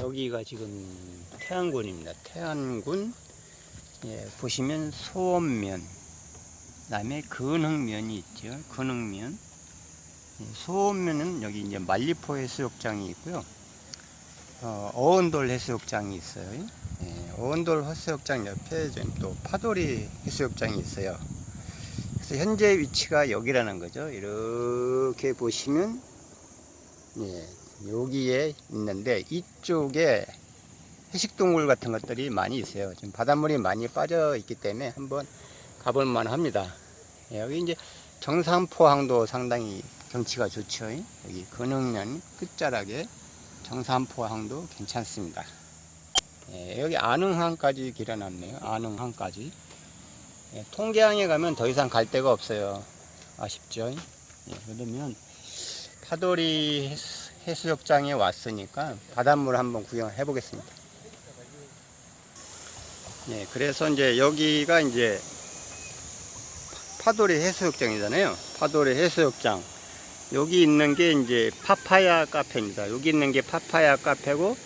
여기가 지금 태안군입니다. 태안군 예, 보시면 소원면 그다음에 근흥면이 있죠. 근흥면 예, 소원면은 여기 이제 말리포 해수욕장이 있고요. 어, 어원돌 해수욕장이 있어요. 예, 어원돌 해수욕장 옆에 지금 또 파도리 해수욕장이 있어요. 그래서 현재 위치가 여기라는 거죠. 이렇게 보시면 예, 여기에 있는데 이쪽에 해식동물 같은 것들이 많이 있어요. 지금 바닷물이 많이 빠져 있기 때문에 한번 가볼 만 합니다. 예, 여기 이제 정산포항도 상당히 경치가 좋죠. 여기 근흥면 끝자락에 정산포항도 괜찮습니다. 예, 여기 안흥항까지 길어놨네요. 안흥항까지. 예, 통계항에 가면 더 이상 갈 데가 없어요. 아쉽죠? 예, 그러면 파도리 해수- 해수욕장에 왔으니까 바닷물 한번 구경해 보겠습니다. 예, 그래서 이제 여기가 이제 파도리 해수욕장이잖아요. 파도리 해수욕장. 여기 있는 게 이제 파파야 카페입니다. 여기 있는 게 파파야 카페고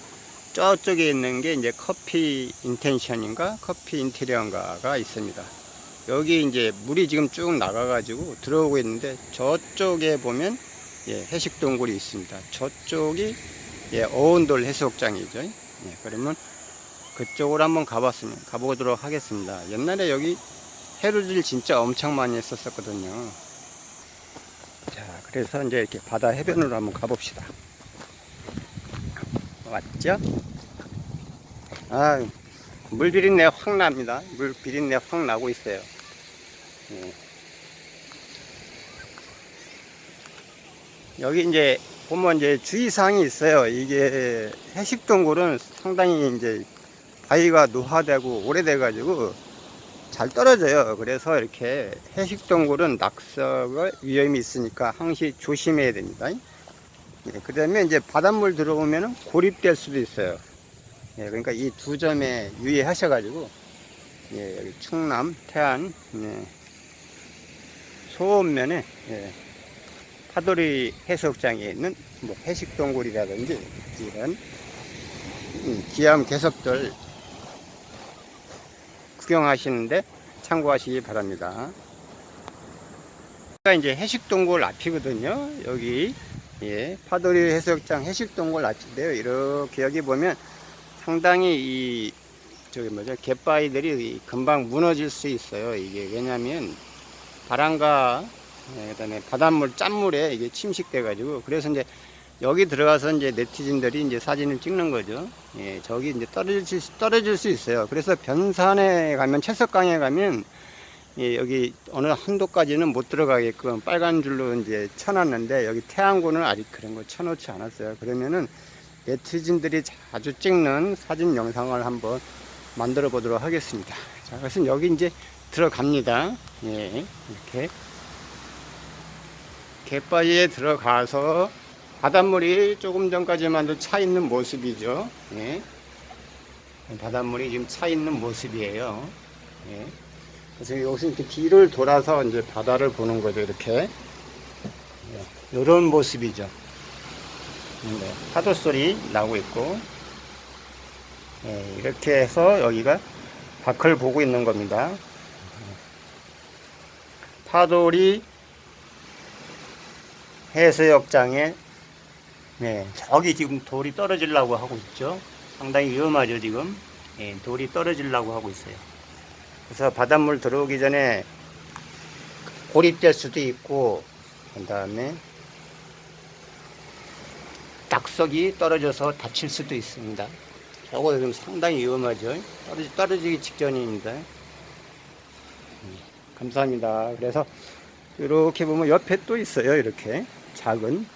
저쪽에 있는 게 이제 커피 인텐션인가 커피 인테리어인가가 있습니다. 여기 이제 물이 지금 쭉 나가가지고 들어오고 있는데 저쪽에 보면 예, 해식 동굴이 있습니다. 저쪽이 예, 어원돌 해수욕장이죠. 예, 그러면 그쪽으로 한번 가봤으면 가보도록 하겠습니다. 옛날에 여기 해루질 진짜 엄청 많이 했었거든요. 자, 그래서 이제 이렇게 바다 해변으로 한번 가봅시다. 왔죠? 아, 물 비린내 확 납니다. 물 비린내 확 나고 있어요. 예. 여기 이제 보면 이제 주의사항이 있어요. 이게 해식 동굴은 상당히 이제 바위가 노화되고 오래돼가지고 잘 떨어져요. 그래서 이렇게 해식 동굴은 낙석을 위험이 있으니까 항시 조심해야 됩니다. 예, 그 다음에 이제 바닷물 들어오면 고립될 수도 있어요. 예, 그러니까 이 두 점에 유의하셔가지고, 예, 여기 충남, 태안, 예, 소원면에, 예, 파도리 해수욕장에 있는 뭐 해식 동굴이라든지 이런 음, 기암 개석들 구경하시는데 참고하시기 바랍니다. 여기가 이제 해식동굴 앞이거든요. 여기 예, 파도리 해수욕장 해식동굴 앞인데요. 이렇게 여기 보면 상당히 이 저기 뭐죠 갯바위들이 금방 무너질 수 있어요. 이게 왜냐하면 바람과 예, 그다음에 바닷물 짠물에 이게 침식돼 가지고 그래서 이제 여기 들어가서 이제 네티즌들이 이제 사진을 찍는 거죠. 예, 저기 이제 떨어질 수, 떨어질 수 있어요. 그래서 변산에 가면 채석강에 가면 예, 여기 어느 한도까지는 못 들어가게끔 빨간 줄로 이제 쳐놨는데 여기 태안군은 아직 그런 거 쳐놓지 않았어요. 그러면은 네티즌들이 자주 찍는 사진 영상을 한번 만들어 보도록 하겠습니다. 자, 그래서 여기 이제 들어갑니다. 예, 이렇게 갯바위에 들어가서 바닷물이 조금 전까지만도 차 있는 모습이죠. 예. 바닷물이 지금 차 있는 모습이에요. 예. 그래서 여기서 이렇게 뒤를 돌아서 이제 바다를 보는 거죠. 이렇게. 이런 모습이죠. 네. 파도 소리 나고 있고. 예, 이렇게 해서 여기가 밖을 보고 있는 겁니다. 파도리 해수욕장에 네, 저기 지금 돌이 떨어지려고 하고 있죠. 상당히 위험하죠, 지금. 예, 돌이 떨어지려고 하고 있어요. 그래서 바닷물 들어오기 전에 고립될 수도 있고, 그 다음에 낙석이 떨어져서 다칠 수도 있습니다. 저거 지금 상당히 위험하죠. 떨어지, 떨어지기 직전입니다. 예, 감사합니다. 그래서 이렇게 보면 옆에 또 있어요. 이렇게 작은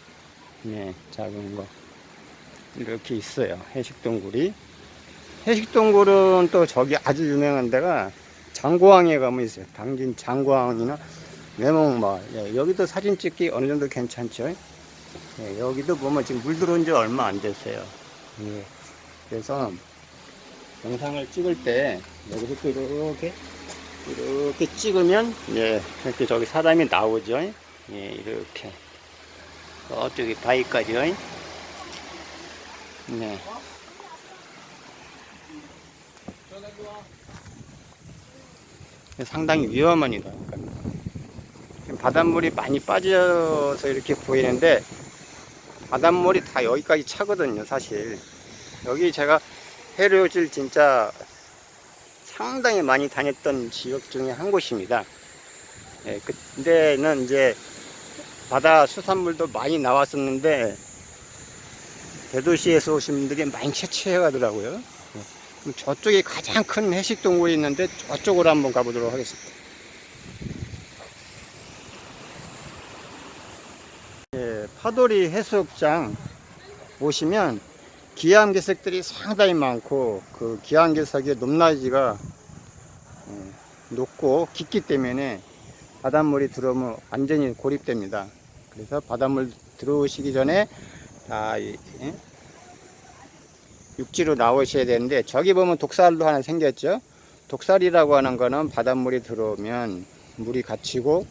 네, 작은 거 이렇게 있어요. 해식동굴이 해식동굴은 또 저기 아주 유명한 데가 장고항에 가면 있어요. 당진 장고항이나 외목마을 예, 여기도 사진 찍기 어느 정도 괜찮죠. 예, 여기도 보면 지금 물 들어온 지 얼마 안 됐어요. 예, 그래서 영상을 찍을 때 여기서 또 이렇게 이렇게 찍으면 예 이렇게 저기 사람이 나오죠 예 이렇게 저쪽에 바위까지요 네 상당히 위험합니다. 바닷물이 많이 빠져서 이렇게 보이는데 바닷물이 다 여기까지 차거든요, 사실. 여기 제가 해류질 진짜 상당히 많이 다녔던 지역 중에 한 곳입니다. 예, 그때는 이제 바다 수산물도 많이 나왔었는데 대도시에서 오신 분들이 많이 채취해 가더라고요. 예, 저쪽에 가장 큰 해식 동굴이 있는데 저쪽으로 한번 가보도록 하겠습니다. 예, 파도리 해수욕장 오시면 기암괴석들이 상당히 많고 그 기암괴석의 높낮이가 예, 높고 깊기 때문에 바닷물이 들어오면 완전히 고립됩니다. 그래서 바닷물 들어오시기 전에 다 이- 예? 육지로 나오셔야 되는데 저기 보면 독살도 하나 생겼죠. 독살이라고 하는 거는 바닷물이 들어오면 물이 갇히고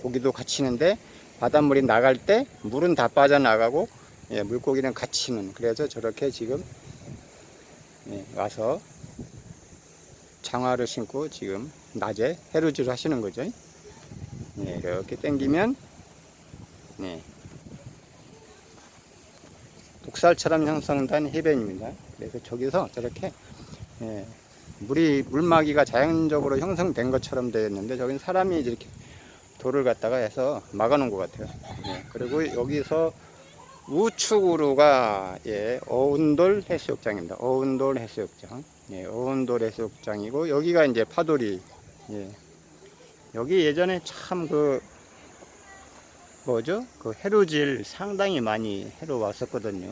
고기도 갇히는데 바닷물이 나갈 때 물은 다 빠져나가고 예, 물고기는 갇히는 그래서 저렇게 지금 예, 와서 장화를 신고 지금 낮에 해루질 하시는 거죠. 예, 이렇게 당기면 네, 독살처럼 형성된 해변입니다. 그래서 저기서 저렇게 예, 물이 물막이가 자연적으로 형성된 것처럼 되어 있는데 저긴 사람이 이렇게 돌을 갖다가 해서 막아놓은 것 같아요. 예, 그리고 여기서 우측으로가 예, 어운돌 해수욕장입니다. 어운돌 해수욕장. 예, 어운돌 해수욕장이고 여기가 이제 파도리. 예. 여기 예전에 참 그 뭐죠? 그 해루질 상당히 많이 해로 왔었거든요.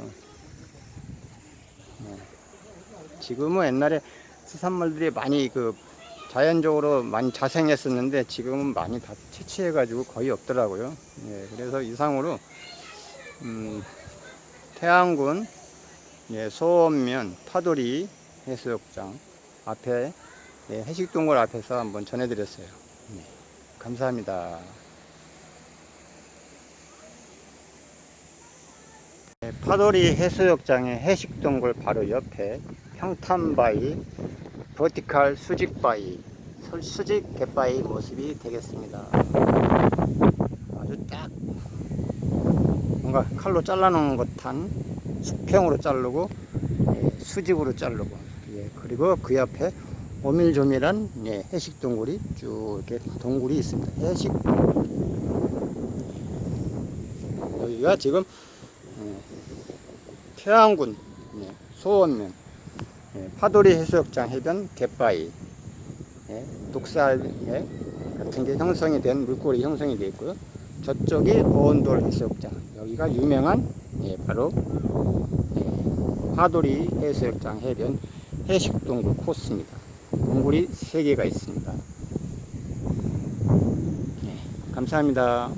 예. 지금은 옛날에 수산물들이 많이 그 자연적으로 많이 자생했었는데 지금은 많이 다 채취해가지고 거의 없더라고요. 예, 그래서 이상으로 음, 태안군 예, 소원면 파도리 해수욕장 앞에 예, 해식동굴 앞에서 한번 전해드렸어요. 네, 감사합니다. 예, 파도리 해수욕장의 해식동굴 바로 옆에 평탄바위, 버티칼 수직바위, 수- 수직 갯바위 모습이 되겠습니다. 아주 딱 뭔가 칼로 잘라놓은 듯한 수평으로 자르고 예, 수직으로 자르고 예, 그리고 그 옆에 오밀조밀한 예, 해식 동굴이 쭉 이렇게 동굴이 있습니다. 해식 여기가 지금 예, 태안군 예, 소원면 예, 파도리 해수욕장 해변 갯바위 예, 독살 예, 같은 게 형성이 된 물고기 형성이 되어 있고요. 저쪽이 어원돌 해수욕장 여기가 유명한 예, 바로 예, 파도리 해수욕장 해변 해식동굴 코스입니다. 동굴이 3개가 있습니다. 예, 감사합니다.